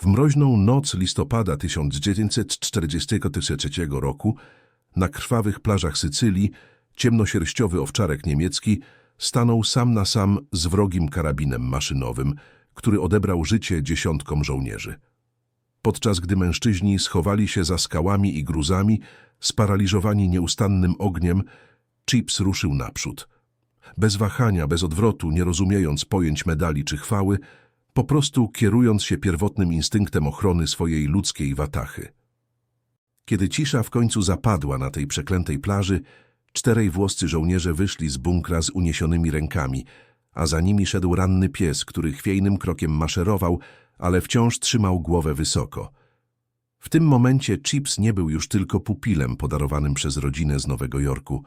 W mroźną noc listopada 1943 roku na krwawych plażach Sycylii ciemnosierściowy owczarek niemiecki stanął sam na sam z wrogim karabinem maszynowym, który odebrał życie dziesiątkom żołnierzy. Podczas gdy mężczyźni schowali się za skałami i gruzami, sparaliżowani nieustannym ogniem, Chips ruszył naprzód. Bez wahania, bez odwrotu, nie rozumiejąc pojęć medali czy chwały, po prostu kierując się pierwotnym instynktem ochrony swojej ludzkiej watachy. Kiedy cisza w końcu zapadła na tej przeklętej plaży, czterej włoscy żołnierze wyszli z bunkra z uniesionymi rękami, a za nimi szedł ranny pies, który chwiejnym krokiem maszerował, ale wciąż trzymał głowę wysoko. W tym momencie Chips nie był już tylko pupilem podarowanym przez rodzinę z Nowego Jorku.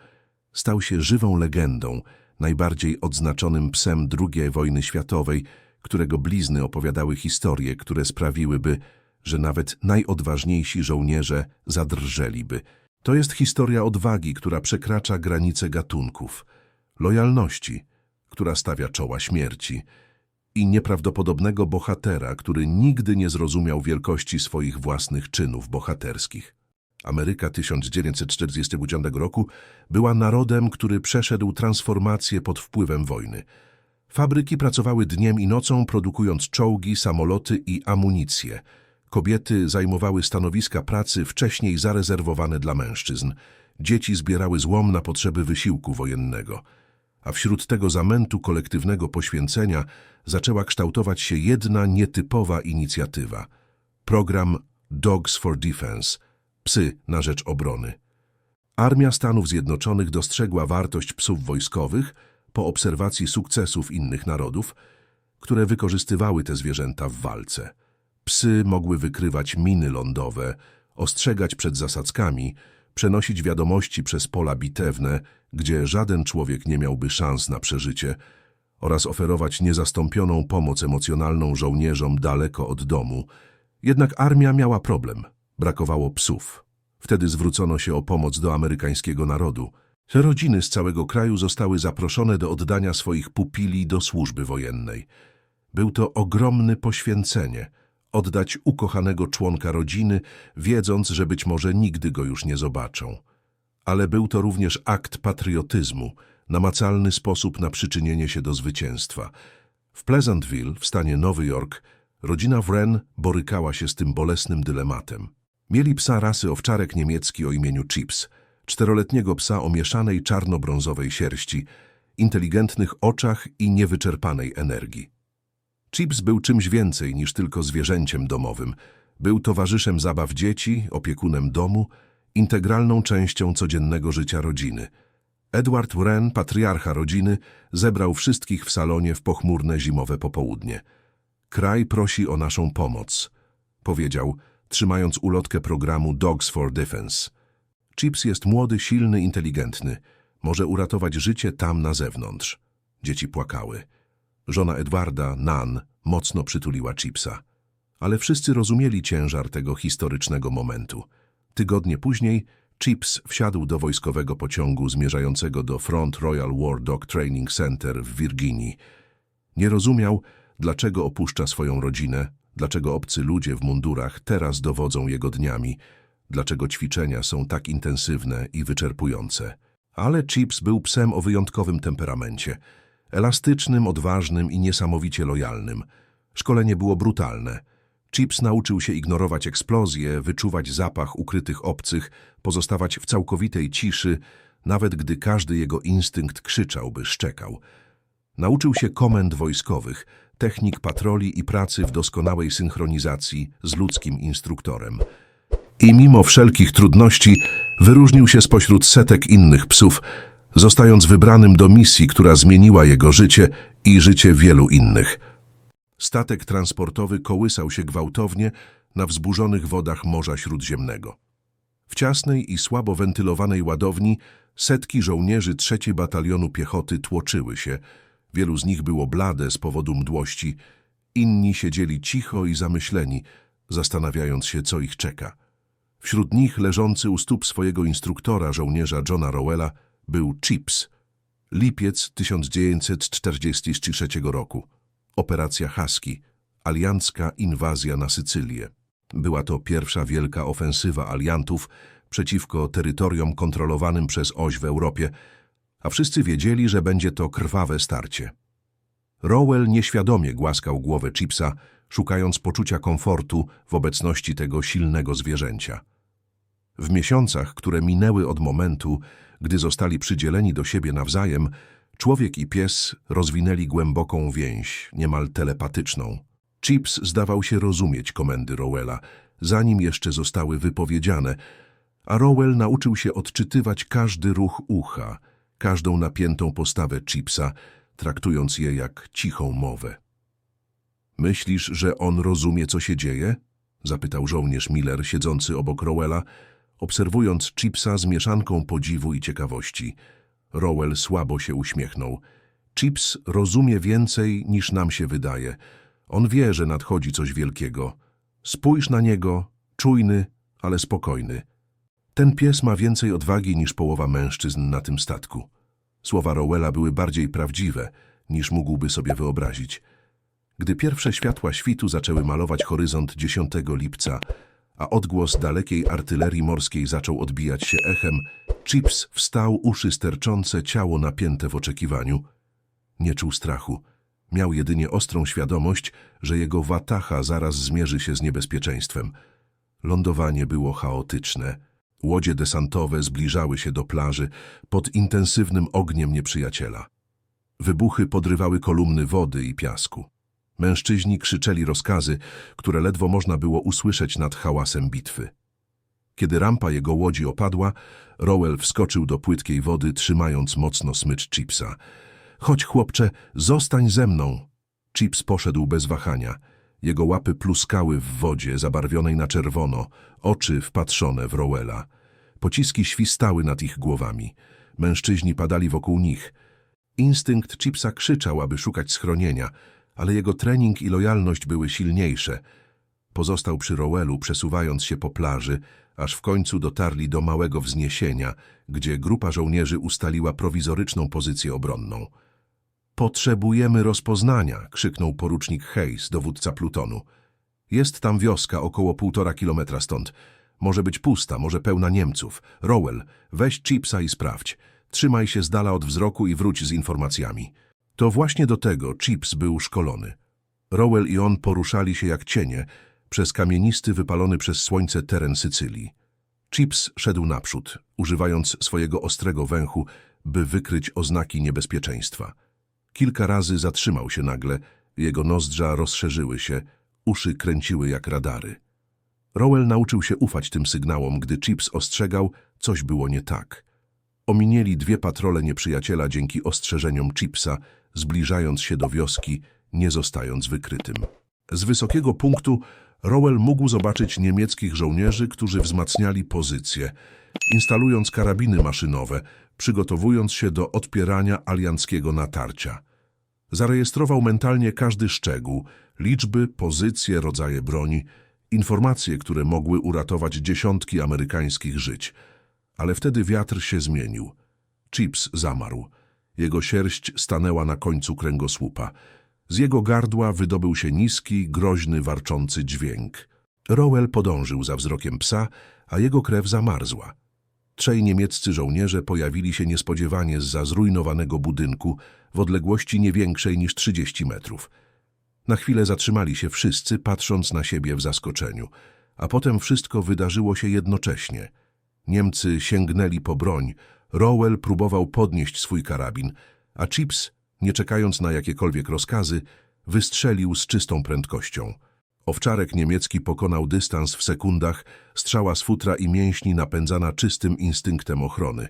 Stał się żywą legendą, najbardziej odznaczonym psem II wojny światowej, którego blizny opowiadały historie, które sprawiłyby, że nawet najodważniejsi żołnierze zadrżeliby. To jest historia odwagi, która przekracza granice gatunków, lojalności, która stawia czoła śmierci i nieprawdopodobnego bohatera, który nigdy nie zrozumiał wielkości swoich własnych czynów bohaterskich. Ameryka 1949 roku była narodem, który przeszedł transformację pod wpływem wojny. Fabryki pracowały dniem i nocą, produkując czołgi, samoloty i amunicję. Kobiety zajmowały stanowiska pracy wcześniej zarezerwowane dla mężczyzn. Dzieci zbierały złom na potrzeby wysiłku wojennego. A wśród tego zamętu kolektywnego poświęcenia zaczęła kształtować się jedna nietypowa inicjatywa. Program Dogs for Defense – Psy na rzecz obrony. Armia Stanów Zjednoczonych dostrzegła wartość psów wojskowych po obserwacji sukcesów innych narodów, które wykorzystywały te zwierzęta w walce. Psy mogły wykrywać miny lądowe, ostrzegać przed zasadzkami, przenosić wiadomości przez pola bitewne, gdzie żaden człowiek nie miałby szans na przeżycie, oraz oferować niezastąpioną pomoc emocjonalną żołnierzom daleko od domu. Jednak armia miała problem. Brakowało psów. Wtedy zwrócono się o pomoc do amerykańskiego narodu. Rodziny z całego kraju zostały zaproszone do oddania swoich pupili do służby wojennej. Był to ogromne poświęcenie – oddać ukochanego członka rodziny, wiedząc, że być może nigdy go już nie zobaczą. Ale był to również akt patriotyzmu, namacalny sposób na przyczynienie się do zwycięstwa. W Pleasantville, w stanie Nowy Jork, rodzina Wren borykała się z tym bolesnym dylematem. Mieli psa rasy owczarek niemiecki o imieniu Chips, czteroletniego psa o mieszanej czarno-brązowej sierści, inteligentnych oczach i niewyczerpanej energii. Chips był czymś więcej niż tylko zwierzęciem domowym. Był towarzyszem zabaw dzieci, opiekunem domu, integralną częścią codziennego życia rodziny. Edward Wren, patriarcha rodziny, zebrał wszystkich w salonie w pochmurne zimowe popołudnie. Kraj prosi o naszą pomoc, powiedział, trzymając ulotkę programu Dogs for Defense. Chips jest młody, silny, inteligentny. Może uratować życie tam na zewnątrz. Dzieci płakały. Żona Edwarda, Nan, mocno przytuliła Chipsa. Ale wszyscy rozumieli ciężar tego historycznego momentu. Tygodnie później Chips wsiadł do wojskowego pociągu zmierzającego do Front Royal War Dog Training Center w Virginii. Nie rozumiał, dlaczego opuszcza swoją rodzinę, dlaczego obcy ludzie w mundurach teraz dowodzą jego dniami, dlaczego ćwiczenia są tak intensywne i wyczerpujące. Ale Chips był psem o wyjątkowym temperamencie – elastycznym, odważnym i niesamowicie lojalnym. Szkolenie było brutalne. Chips nauczył się ignorować eksplozje, wyczuwać zapach ukrytych obcych, pozostawać w całkowitej ciszy, nawet gdy każdy jego instynkt krzyczał, by szczekał. Nauczył się komend wojskowych, technik patroli i pracy w doskonałej synchronizacji z ludzkim instruktorem. I mimo wszelkich trudności wyróżnił się spośród setek innych psów, zostając wybranym do misji, która zmieniła jego życie i życie wielu innych. Statek transportowy kołysał się gwałtownie na wzburzonych wodach Morza Śródziemnego. W ciasnej i słabo wentylowanej ładowni setki żołnierzy trzeciej batalionu piechoty tłoczyły się. Wielu z nich było blade z powodu mdłości, inni siedzieli cicho i zamyśleni, zastanawiając się, co ich czeka. Wśród nich leżący u stóp swojego instruktora, żołnierza Johna Rowella, był Chips. Lipiec 1943 roku. Operacja Husky. aliancka inwazja na Sycylię. Była to pierwsza wielka ofensywa aliantów przeciwko terytoriom kontrolowanym przez oś w Europie, a wszyscy wiedzieli, że będzie to krwawe starcie. Rowell nieświadomie głaskał głowę Chipsa, szukając poczucia komfortu w obecności tego silnego zwierzęcia. W miesiącach, które minęły od momentu, gdy zostali przydzieleni do siebie nawzajem, człowiek i pies rozwinęli głęboką więź, niemal telepatyczną. Chips zdawał się rozumieć komendy Rowella, zanim jeszcze zostały wypowiedziane, a Rowell nauczył się odczytywać każdy ruch ucha, każdą napiętą postawę Chipsa, traktując je jak cichą mowę. Myślisz, że on rozumie, co się dzieje? Zapytał żołnierz Miller siedzący obok Rowella, obserwując Chipsa z mieszanką podziwu i ciekawości. Rowell słabo się uśmiechnął. Chips rozumie więcej, niż nam się wydaje. On wie, że nadchodzi coś wielkiego. Spójrz na niego, czujny, ale spokojny. Ten pies ma więcej odwagi niż połowa mężczyzn na tym statku. Słowa Rowella były bardziej prawdziwe, niż mógłby sobie wyobrazić. Gdy pierwsze światła świtu zaczęły malować horyzont 10 lipca, a odgłos dalekiej artylerii morskiej zaczął odbijać się echem, Chips wstał, uszy sterczące, ciało napięte w oczekiwaniu. Nie czuł strachu. Miał jedynie ostrą świadomość, że jego watacha zaraz zmierzy się z niebezpieczeństwem. Lądowanie było chaotyczne. Łodzie desantowe zbliżały się do plaży pod intensywnym ogniem nieprzyjaciela. Wybuchy podrywały kolumny wody i piasku. Mężczyźni krzyczeli rozkazy, które ledwo można było usłyszeć nad hałasem bitwy. Kiedy rampa jego łodzi opadła, Rowell wskoczył do płytkiej wody, trzymając mocno smycz Chipsa. Chodź, chłopcze, zostań ze mną. Chips poszedł bez wahania. Jego łapy pluskały w wodzie, zabarwionej na czerwono, oczy wpatrzone w Rowella. Pociski świstały nad ich głowami. Mężczyźni padali wokół nich. Instynkt Chipsa krzyczał, aby szukać schronienia, ale jego trening i lojalność były silniejsze. Pozostał przy Rowellu, przesuwając się po plaży, aż w końcu dotarli do małego wzniesienia, gdzie grupa żołnierzy ustaliła prowizoryczną pozycję obronną. Potrzebujemy rozpoznania, krzyknął porucznik Hayes, dowódca plutonu. Jest tam wioska około półtora kilometra stąd. Może być pusta, może pełna Niemców. Rowell, weź Chipsa i sprawdź. Trzymaj się z dala od wzroku i wróć z informacjami. To właśnie do tego Chips był szkolony. Rowell i on poruszali się jak cienie przez kamienisty, wypalony przez słońce teren Sycylii. Chips szedł naprzód, używając swojego ostrego węchu, by wykryć oznaki niebezpieczeństwa. Kilka razy zatrzymał się nagle, jego nozdrza rozszerzyły się, uszy kręciły jak radary. Rowell nauczył się ufać tym sygnałom, gdy Chips ostrzegał, coś było nie tak. Ominęli dwie patrole nieprzyjaciela dzięki ostrzeżeniom Chipsa, zbliżając się do wioski, nie zostając wykrytym. Z wysokiego punktu Rowell mógł zobaczyć niemieckich żołnierzy, którzy wzmacniali pozycje, instalując karabiny maszynowe, przygotowując się do odpierania alianckiego natarcia. Zarejestrował mentalnie każdy szczegół, liczby, pozycje, rodzaje broni, informacje, które mogły uratować dziesiątki amerykańskich żyć. Ale wtedy wiatr się zmienił. Chips zamarł. Jego sierść stanęła na końcu kręgosłupa. Z jego gardła wydobył się niski, groźny, warczący dźwięk. Rowell podążył za wzrokiem psa, a jego krew zamarzła. Trzej niemieccy żołnierze pojawili się niespodziewanie zza zrujnowanego budynku w odległości nie większej niż 30 metrów. Na chwilę zatrzymali się wszyscy, patrząc na siebie w zaskoczeniu, a potem wszystko wydarzyło się jednocześnie. Niemcy sięgnęli po broń, Rowell próbował podnieść swój karabin, a Chips, nie czekając na jakiekolwiek rozkazy, wystrzelił z czystą prędkością. Owczarek niemiecki pokonał dystans w sekundach, strzała z futra i mięśni napędzana czystym instynktem ochrony.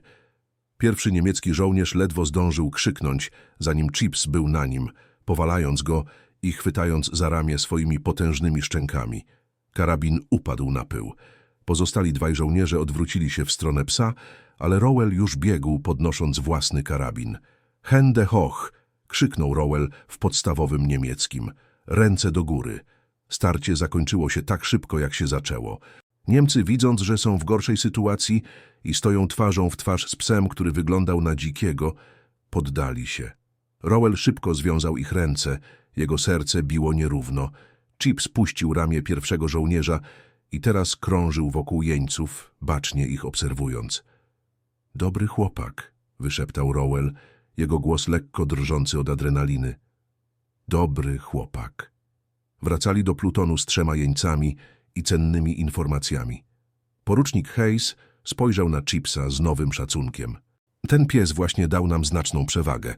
Pierwszy niemiecki żołnierz ledwo zdążył krzyknąć, zanim Chips był na nim, powalając go i chwytając za ramię swoimi potężnymi szczękami. Karabin upadł na pył. Pozostali dwaj żołnierze odwrócili się w stronę psa, ale Rowell już biegł, podnosząc własny karabin. Hände hoch! krzyknął Rowell w podstawowym niemieckim. Ręce do góry. Starcie zakończyło się tak szybko, jak się zaczęło. Niemcy, widząc, że są w gorszej sytuacji i stoją twarzą w twarz z psem, który wyglądał na dzikiego, poddali się. Rowell szybko związał ich ręce, jego serce biło nierówno. Chip spuścił ramię pierwszego żołnierza i teraz krążył wokół jeńców, bacznie ich obserwując. Dobry chłopak, wyszeptał Rowell, jego głos lekko drżący od adrenaliny. Dobry chłopak. Wracali do Plutonu z trzema jeńcami i cennymi informacjami. Porucznik Hayes spojrzał na Chipsa z nowym szacunkiem. Ten pies właśnie dał nam znaczną przewagę.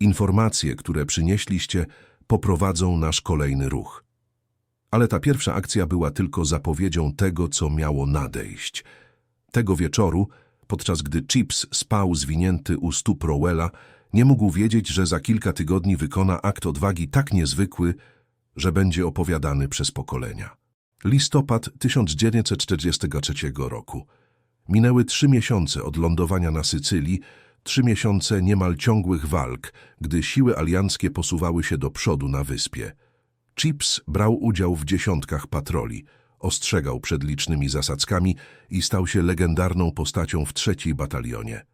Informacje, które przynieśliście, poprowadzą nasz kolejny ruch. Ale ta pierwsza akcja była tylko zapowiedzią tego, co miało nadejść. Tego wieczoru, podczas gdy Chips spał zwinięty u stóp Rowella, nie mógł wiedzieć, że za kilka tygodni wykona akt odwagi tak niezwykły, że będzie opowiadany przez pokolenia. Listopad 1943 roku. Minęły trzy miesiące od lądowania na Sycylii, trzy miesiące niemal ciągłych walk, gdy siły alianckie posuwały się do przodu na wyspie. Chips brał udział w dziesiątkach patroli, ostrzegał przed licznymi zasadzkami i stał się legendarną postacią w trzeciej batalionie.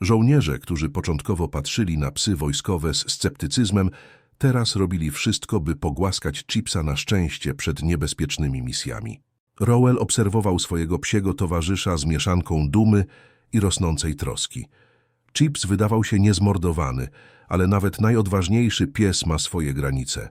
Żołnierze, którzy początkowo patrzyli na psy wojskowe z sceptycyzmem, teraz robili wszystko, by pogłaskać Chipsa na szczęście przed niebezpiecznymi misjami. Rowell obserwował swojego psiego towarzysza z mieszanką dumy i rosnącej troski. Chips wydawał się niezmordowany, ale nawet najodważniejszy pies ma swoje granice.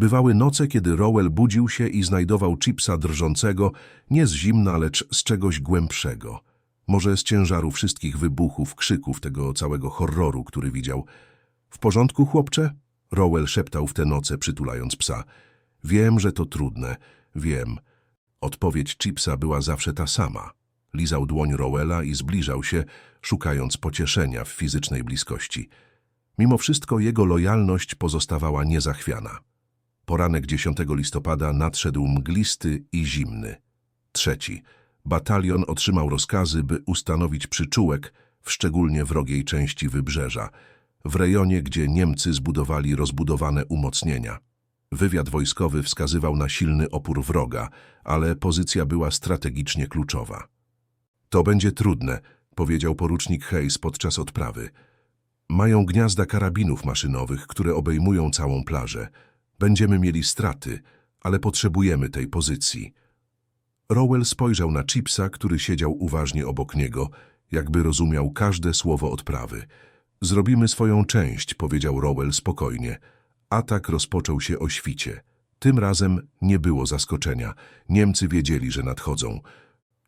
Bywały noce, kiedy Rowell budził się i znajdował Chipsa drżącego, nie z zimna, lecz z czegoś głębszego. Może z ciężaru wszystkich wybuchów, krzyków, tego całego horroru, który widział. W porządku, chłopcze? Rowell szeptał w te noce, przytulając psa. Wiem, że to trudne, wiem. Odpowiedź Chipsa była zawsze ta sama. Lizał dłoń Rowella i zbliżał się, szukając pocieszenia w fizycznej bliskości. Mimo wszystko jego lojalność pozostawała niezachwiana. Poranek 10 listopada nadszedł mglisty i zimny. Trzeci. Batalion otrzymał rozkazy, by ustanowić przyczółek w szczególnie wrogiej części wybrzeża, w rejonie, gdzie Niemcy zbudowali rozbudowane umocnienia. Wywiad wojskowy wskazywał na silny opór wroga, ale pozycja była strategicznie kluczowa. To będzie trudne, powiedział porucznik Hayes podczas odprawy. Mają gniazda karabinów maszynowych, które obejmują całą plażę. Będziemy mieli straty, ale potrzebujemy tej pozycji. Rowell spojrzał na Chipsa, który siedział uważnie obok niego, jakby rozumiał każde słowo odprawy. Zrobimy swoją część, powiedział Rowell spokojnie. Atak rozpoczął się o świcie. Tym razem nie było zaskoczenia. Niemcy wiedzieli, że nadchodzą.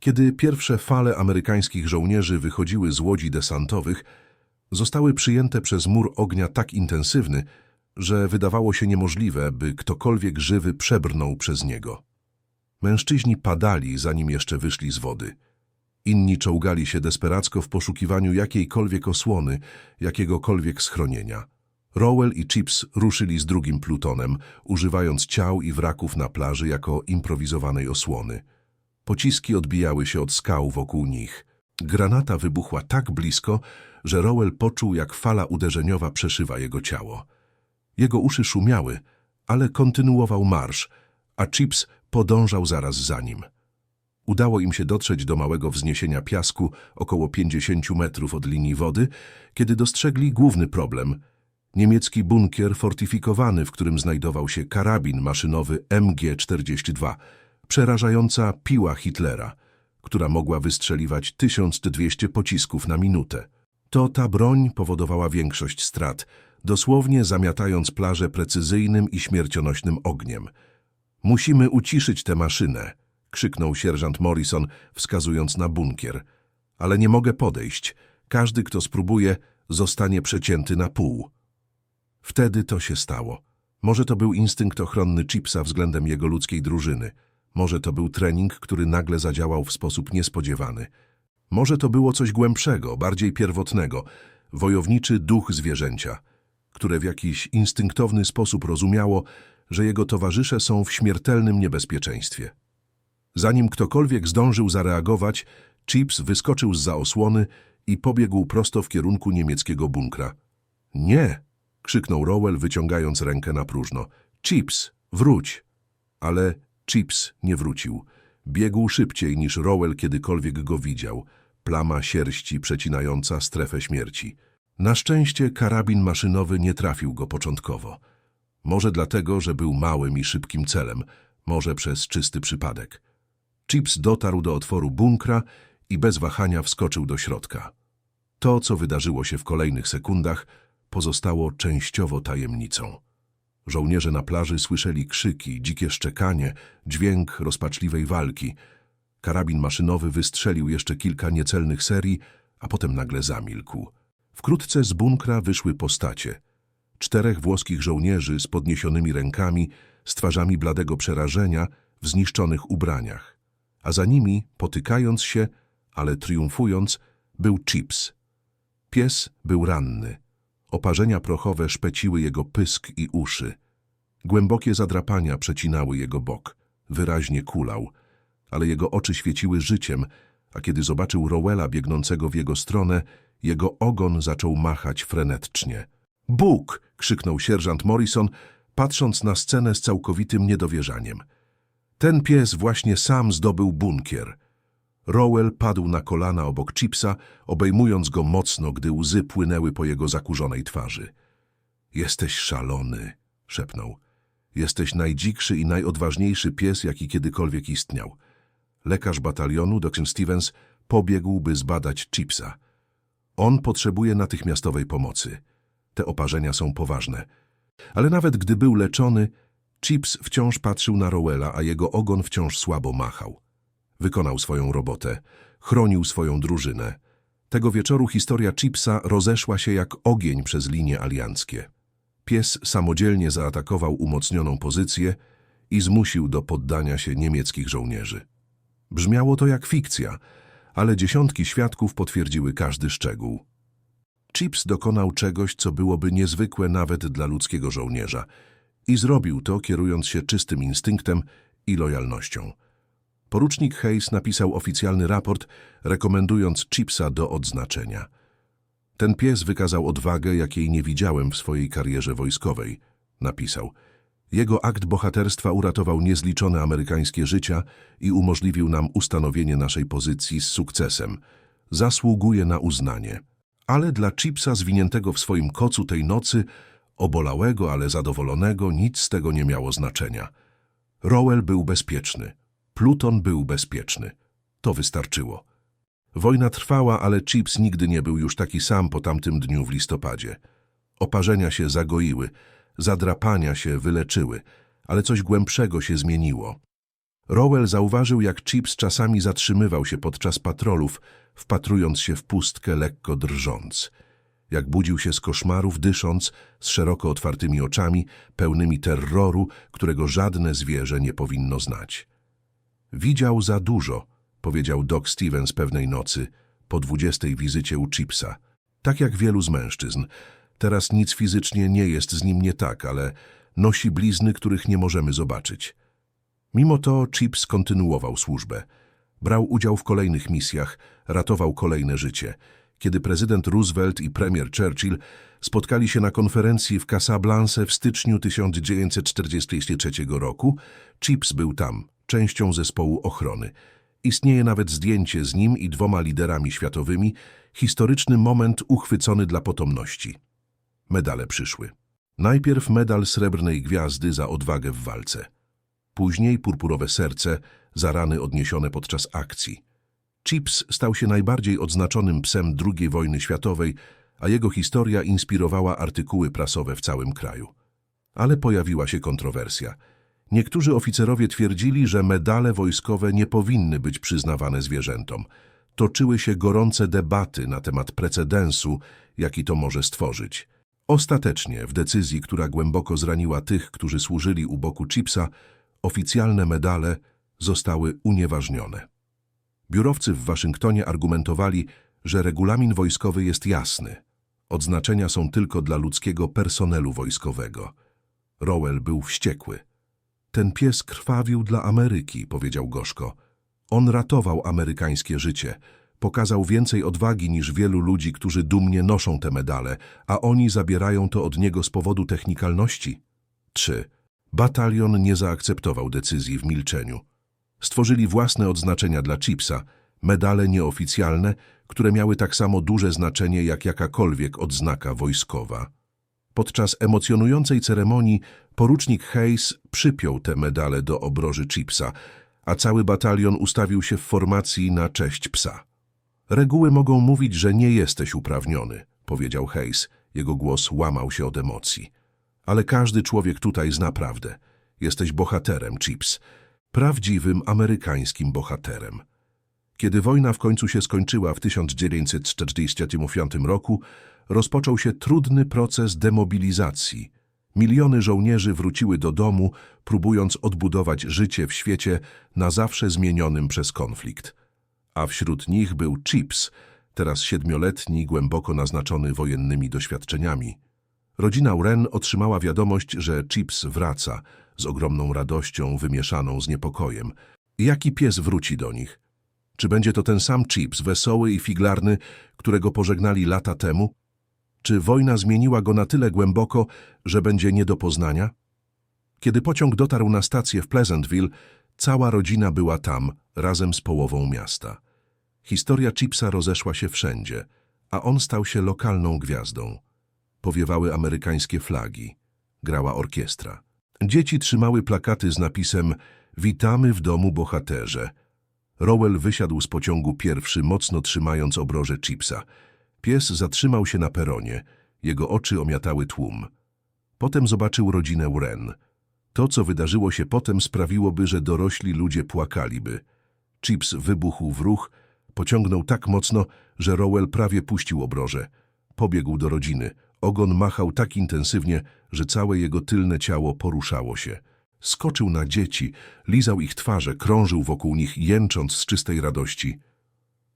Kiedy pierwsze fale amerykańskich żołnierzy wychodziły z łodzi desantowych, zostały przyjęte przez mur ognia tak intensywny, że wydawało się niemożliwe, by ktokolwiek żywy przebrnął przez niego. Mężczyźni padali, zanim jeszcze wyszli z wody. Inni czołgali się desperacko w poszukiwaniu jakiejkolwiek osłony, jakiegokolwiek schronienia. Rowell i Chips ruszyli z drugim plutonem, używając ciał i wraków na plaży jako improwizowanej osłony. Pociski odbijały się od skał wokół nich. Granata wybuchła tak blisko, że Rowell poczuł, jak fala uderzeniowa przeszywa jego ciało. Jego uszy szumiały, ale kontynuował marsz, a Chips podążał zaraz za nim. Udało im się dotrzeć do małego wzniesienia piasku około 50 metrów od linii wody, kiedy dostrzegli główny problem. Niemiecki bunkier fortyfikowany, w którym znajdował się karabin maszynowy MG-42, przerażająca piła Hitlera, która mogła wystrzeliwać 1200 pocisków na minutę. To ta broń powodowała większość strat, dosłownie zamiatając plażę precyzyjnym i śmiercionośnym ogniem. Musimy uciszyć tę maszynę, krzyknął sierżant Morrison, wskazując na bunkier. Ale nie mogę podejść. Każdy, kto spróbuje, zostanie przecięty na pół. Wtedy to się stało. Może to był instynkt ochronny Chipsa względem jego ludzkiej drużyny. Może to był trening, który nagle zadziałał w sposób niespodziewany. Może to było coś głębszego, bardziej pierwotnego, wojowniczy duch zwierzęcia, które w jakiś instynktowny sposób rozumiało, że jego towarzysze są w śmiertelnym niebezpieczeństwie. Zanim ktokolwiek zdążył zareagować, Chips wyskoczył z za osłony i pobiegł prosto w kierunku niemieckiego bunkra. Nie! krzyknął Rowell, wyciągając rękę na próżno. Chips, wróć! Ale Chips nie wrócił. Biegł szybciej niż Rowell kiedykolwiek go widział. Plama sierści przecinająca strefę śmierci. Na szczęście karabin maszynowy nie trafił go początkowo. Może dlatego, że był małym i szybkim celem, może przez czysty przypadek. Chips dotarł do otworu bunkra i bez wahania wskoczył do środka. To, co wydarzyło się w kolejnych sekundach, pozostało częściowo tajemnicą. Żołnierze na plaży słyszeli krzyki, dzikie szczekanie, dźwięk rozpaczliwej walki. Karabin maszynowy wystrzelił jeszcze kilka niecelnych serii, a potem nagle zamilkł. Wkrótce z bunkra wyszły postacie. Czterech włoskich żołnierzy z podniesionymi rękami, z twarzami bladego przerażenia, w zniszczonych ubraniach. A za nimi, potykając się, ale triumfując, był Chips. Pies był ranny. Oparzenia prochowe szpeciły jego pysk i uszy. Głębokie zadrapania przecinały jego bok. Wyraźnie kulał, ale jego oczy świeciły życiem, a kiedy zobaczył Rowella biegnącego w jego stronę, jego ogon zaczął machać frenetycznie. Bóg! krzyknął sierżant Morrison, patrząc na scenę z całkowitym niedowierzaniem. Ten pies właśnie sam zdobył bunkier. Rowell padł na kolana obok Chipsa, obejmując go mocno, gdy łzy płynęły po jego zakurzonej twarzy. Jesteś szalony, szepnął. Jesteś najdzikszy i najodważniejszy pies, jaki kiedykolwiek istniał. Lekarz batalionu, Dr. Stevens, pobiegł, by zbadać Chipsa. On potrzebuje natychmiastowej pomocy. Te oparzenia są poważne. Ale nawet gdy był leczony, Chips wciąż patrzył na Rowella, a jego ogon wciąż słabo machał. Wykonał swoją robotę, chronił swoją drużynę. Tego wieczoru historia Chipsa rozeszła się jak ogień przez linie alianckie. Pies samodzielnie zaatakował umocnioną pozycję i zmusił do poddania się niemieckich żołnierzy. Brzmiało to jak fikcja, ale dziesiątki świadków potwierdziły każdy szczegół. Chips dokonał czegoś, co byłoby niezwykłe nawet dla ludzkiego żołnierza i zrobił to, kierując się czystym instynktem i lojalnością. Porucznik Hayes napisał oficjalny raport, rekomendując Chipsa do odznaczenia. Ten pies wykazał odwagę, jakiej nie widziałem w swojej karierze wojskowej, napisał. Jego akt bohaterstwa uratował niezliczone amerykańskie życia i umożliwił nam ustanowienie naszej pozycji z sukcesem. Zasługuje na uznanie. Ale dla Chipsa zwiniętego w swoim kocu tej nocy, obolałego, ale zadowolonego, nic z tego nie miało znaczenia. Rowell był bezpieczny. Pluton był bezpieczny. To wystarczyło. Wojna trwała, ale Chips nigdy nie był już taki sam po tamtym dniu w listopadzie. Oparzenia się zagoiły, zadrapania się wyleczyły, ale coś głębszego się zmieniło. Rowell zauważył, jak Chips czasami zatrzymywał się podczas patrolów, wpatrując się w pustkę lekko drżąc. Jak budził się z koszmarów, dysząc, z szeroko otwartymi oczami, pełnymi terroru, którego żadne zwierzę nie powinno znać. Widział za dużo, powiedział Doc Stevens pewnej nocy, po dwudziestej wizycie u Chipsa. Tak jak wielu z mężczyzn. Teraz nic fizycznie nie jest z nim nie tak, ale nosi blizny, których nie możemy zobaczyć. Mimo to Chips kontynuował służbę. Brał udział w kolejnych misjach, ratował kolejne życie. Kiedy prezydent Roosevelt i premier Churchill spotkali się na konferencji w Casablanca w styczniu 1943 roku, Chips był tam, częścią zespołu ochrony. Istnieje nawet zdjęcie z nim i dwoma liderami światowymi, historyczny moment uchwycony dla potomności. Medale przyszły. Najpierw medal Srebrnej Gwiazdy za odwagę w walce. Później purpurowe serce za rany odniesione podczas akcji. Chips stał się najbardziej odznaczonym psem II wojny światowej, a jego historia inspirowała artykuły prasowe w całym kraju. Ale pojawiła się kontrowersja. Niektórzy oficerowie twierdzili, że medale wojskowe nie powinny być przyznawane zwierzętom. Toczyły się gorące debaty na temat precedensu, jaki to może stworzyć. Ostatecznie, w decyzji, która głęboko zraniła tych, którzy służyli u boku Chipsa, oficjalne medale zostały unieważnione. Biurowcy w Waszyngtonie argumentowali, że regulamin wojskowy jest jasny. Odznaczenia są tylko dla ludzkiego personelu wojskowego. Rowell był wściekły. Ten pies krwawił dla Ameryki, powiedział gorzko. On ratował amerykańskie życie. Pokazał więcej odwagi niż wielu ludzi, którzy dumnie noszą te medale, a oni zabierają to od niego z powodu technikalności. 3. Batalion nie zaakceptował decyzji w milczeniu. Stworzyli własne odznaczenia dla Chipsa, medale nieoficjalne, które miały tak samo duże znaczenie jak jakakolwiek odznaka wojskowa. Podczas emocjonującej ceremonii porucznik Hayes przypiął te medale do obroży Chipsa, a cały batalion ustawił się w formacji na cześć psa. Reguły mogą mówić, że nie jesteś uprawniony, powiedział Hayes. Jego głos łamał się od emocji. Ale każdy człowiek tutaj zna prawdę. Jesteś bohaterem, Chips. Prawdziwym amerykańskim bohaterem. Kiedy wojna w końcu się skończyła w 1945 roku, rozpoczął się trudny proces demobilizacji. Miliony żołnierzy wróciły do domu, próbując odbudować życie w świecie na zawsze zmienionym przez konflikt. A wśród nich był Chips, teraz siedmioletni, głęboko naznaczony wojennymi doświadczeniami. Rodzina Wren otrzymała wiadomość, że Chips wraca z ogromną radością wymieszaną z niepokojem. Jaki pies wróci do nich? Czy będzie to ten sam Chips, wesoły i figlarny, którego pożegnali lata temu? Czy wojna zmieniła go na tyle głęboko, że będzie nie do poznania? Kiedy pociąg dotarł na stację w Pleasantville, cała rodzina była tam, razem z połową miasta. Historia Chipsa rozeszła się wszędzie, a on stał się lokalną gwiazdą. Powiewały amerykańskie flagi. Grała orkiestra. Dzieci trzymały plakaty z napisem Witamy w domu bohaterze. Rowell wysiadł z pociągu pierwszy, mocno trzymając obroże Chipsa. Pies zatrzymał się na peronie. Jego oczy omiatały tłum. Potem zobaczył rodzinę Wren. To, co wydarzyło się potem, sprawiłoby, że dorośli ludzie płakaliby. Chips wybuchł w ruch, pociągnął tak mocno, że Rowell prawie puścił obroże. Pobiegł do rodziny. Ogon machał tak intensywnie, że całe jego tylne ciało poruszało się. Skoczył na dzieci, lizał ich twarze, krążył wokół nich, jęcząc z czystej radości.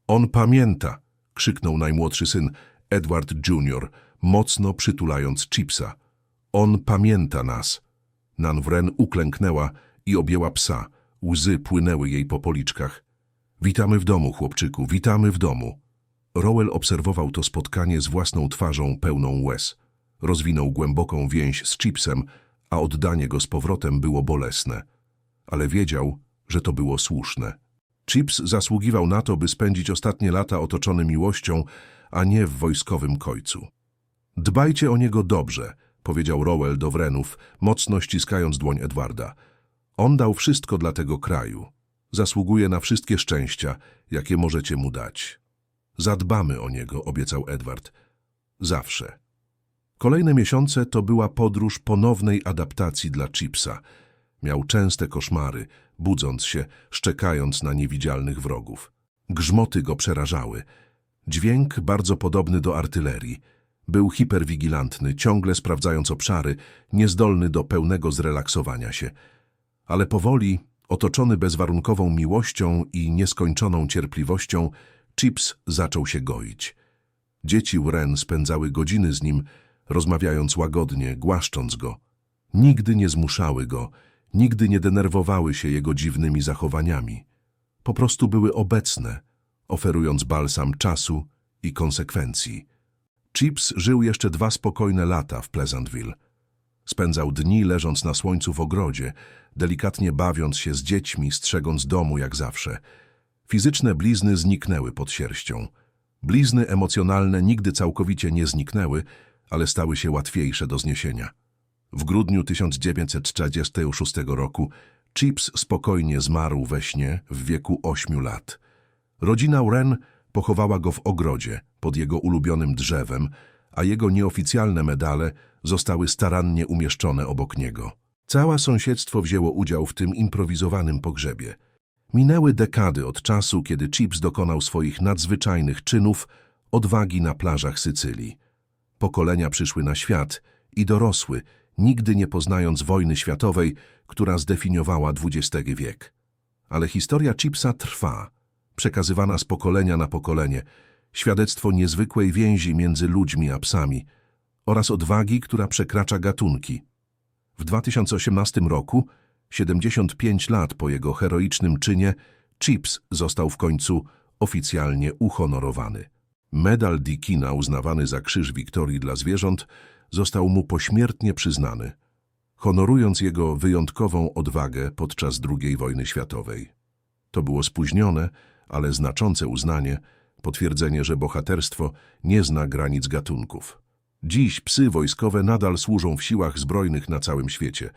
On pamięta, krzyknął najmłodszy syn, Edward Junior, mocno przytulając Chipsa. On pamięta nas. Nan Wren uklęknęła i objęła psa. Łzy płynęły jej po policzkach. Witamy w domu, chłopczyku, witamy w domu. Rowell obserwował to spotkanie z własną twarzą pełną łez. Rozwinął głęboką więź z Chipsem, a oddanie go z powrotem było bolesne. Ale wiedział, że to było słuszne. Chips zasługiwał na to, by spędzić ostatnie lata otoczony miłością, a nie w wojskowym kojcu. Dbajcie o niego dobrze, powiedział Rowell do Wrenów, mocno ściskając dłoń Edwarda. On dał wszystko dla tego kraju. Zasługuje na wszystkie szczęścia, jakie możecie mu dać. Zadbamy o niego, obiecał Edward. Zawsze. Kolejne miesiące to była podróż ponownej adaptacji dla Chipsa. Miał częste koszmary, budząc się, szczekając na niewidzialnych wrogów. Grzmoty go przerażały. Dźwięk bardzo podobny do artylerii. Był hiperwigilantny, ciągle sprawdzając obszary, niezdolny do pełnego zrelaksowania się. Ale powoli, otoczony bezwarunkową miłością i nieskończoną cierpliwością, Chips zaczął się goić. Dzieci Wren spędzały godziny z nim, rozmawiając łagodnie, głaszcząc go. Nigdy nie zmuszały go, nigdy nie denerwowały się jego dziwnymi zachowaniami. Po prostu były obecne, oferując balsam czasu i konsekwencji. Chips żył jeszcze dwa spokojne lata w Pleasantville. Spędzał dni leżąc na słońcu w ogrodzie, delikatnie bawiąc się z dziećmi, strzegąc domu jak zawsze. Fizyczne blizny zniknęły pod sierścią. Blizny emocjonalne nigdy całkowicie nie zniknęły, ale stały się łatwiejsze do zniesienia. W grudniu 1946 roku Chips spokojnie zmarł we śnie w wieku ośmiu lat. Rodzina Wren pochowała go w ogrodzie pod jego ulubionym drzewem, a jego nieoficjalne medale zostały starannie umieszczone obok niego. Całe sąsiedztwo wzięło udział w tym improwizowanym pogrzebie. Minęły dekady od czasu, kiedy Chips dokonał swoich nadzwyczajnych czynów odwagi na plażach Sycylii. Pokolenia przyszły na świat i dorosły, nigdy nie poznając wojny światowej, która zdefiniowała XX wiek. Ale historia Chipsa trwa, przekazywana z pokolenia na pokolenie, świadectwo niezwykłej więzi między ludźmi a psami oraz odwagi, która przekracza gatunki. W 2018 roku, 75 lat po jego heroicznym czynie, Chips został w końcu oficjalnie uhonorowany. Medal Dickina, uznawany za krzyż Wiktorii dla zwierząt, został mu pośmiertnie przyznany, honorując jego wyjątkową odwagę podczas II wojny światowej. To było spóźnione, ale znaczące uznanie, potwierdzenie, że bohaterstwo nie zna granic gatunków. Dziś psy wojskowe nadal służą w siłach zbrojnych na całym świecie.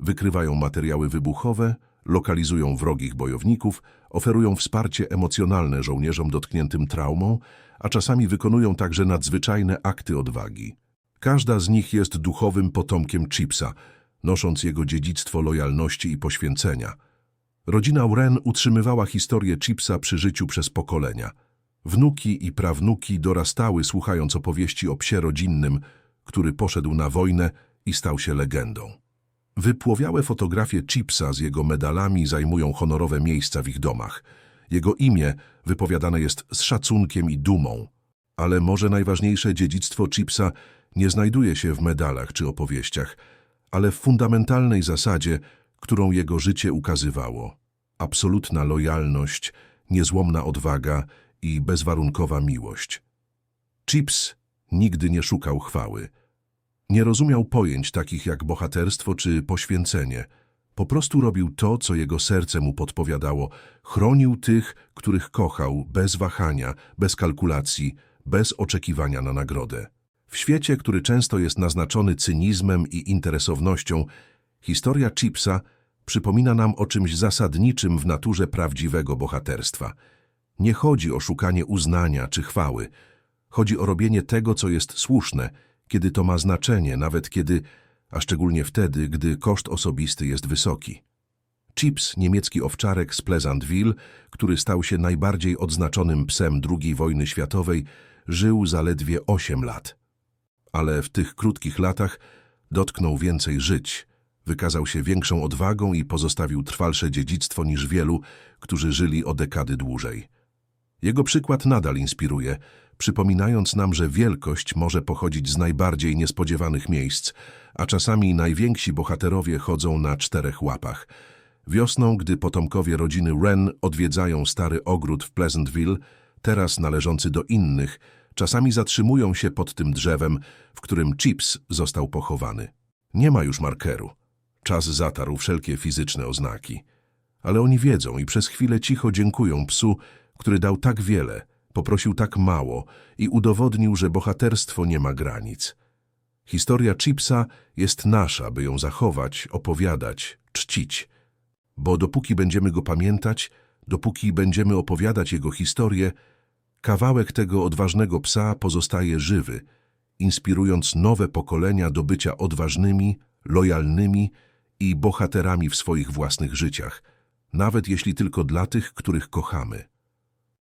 Wykrywają materiały wybuchowe, lokalizują wrogich bojowników, oferują wsparcie emocjonalne żołnierzom dotkniętym traumą, a czasami wykonują także nadzwyczajne akty odwagi. Każda z nich jest duchowym potomkiem Chipsa, nosząc jego dziedzictwo lojalności i poświęcenia. Rodzina Wren utrzymywała historię Chipsa przy życiu przez pokolenia. Wnuki i prawnuki dorastały słuchając opowieści o psie rodzinnym, który poszedł na wojnę i stał się legendą. Wypłowiałe fotografie Chipsa z jego medalami zajmują honorowe miejsca w ich domach. Jego imię wypowiadane jest z szacunkiem i dumą. Ale może najważniejsze dziedzictwo Chipsa nie znajduje się w medalach czy opowieściach, ale w fundamentalnej zasadzie, którą jego życie ukazywało. Absolutna lojalność, niezłomna odwaga i bezwarunkowa miłość. Chips nigdy nie szukał chwały. Nie rozumiał pojęć takich jak bohaterstwo czy poświęcenie. Po prostu robił to, co jego serce mu podpowiadało. Chronił tych, których kochał, bez wahania, bez kalkulacji, bez oczekiwania na nagrodę. W świecie, który często jest naznaczony cynizmem i interesownością, historia Chipsa przypomina nam o czymś zasadniczym w naturze prawdziwego bohaterstwa. Nie chodzi o szukanie uznania czy chwały. Chodzi o robienie tego, co jest słuszne, kiedy to ma znaczenie, nawet kiedy, a szczególnie wtedy, gdy koszt osobisty jest wysoki. Chips, niemiecki owczarek z Pleasantville, który stał się najbardziej odznaczonym psem II wojny światowej, żył zaledwie 8 lat. Ale w tych krótkich latach dotknął więcej żyć, wykazał się większą odwagą i pozostawił trwalsze dziedzictwo niż wielu, którzy żyli o dekady dłużej. Jego przykład nadal inspiruje, przypominając nam, że wielkość może pochodzić z najbardziej niespodziewanych miejsc, a czasami najwięksi bohaterowie chodzą na czterech łapach. Wiosną, gdy potomkowie rodziny Wren odwiedzają stary ogród w Pleasantville, teraz należący do innych, czasami zatrzymują się pod tym drzewem, w którym Chips został pochowany. Nie ma już markeru. Czas zatarł wszelkie fizyczne oznaki. Ale oni wiedzą i przez chwilę cicho dziękują psu, który dał tak wiele, poprosił tak mało i udowodnił, że bohaterstwo nie ma granic. Historia Chipsa jest nasza, by ją zachować, opowiadać, czcić. Bo dopóki będziemy go pamiętać, dopóki będziemy opowiadać jego historię, kawałek tego odważnego psa pozostaje żywy, inspirując nowe pokolenia do bycia odważnymi, lojalnymi i bohaterami w swoich własnych życiach, nawet jeśli tylko dla tych, których kochamy.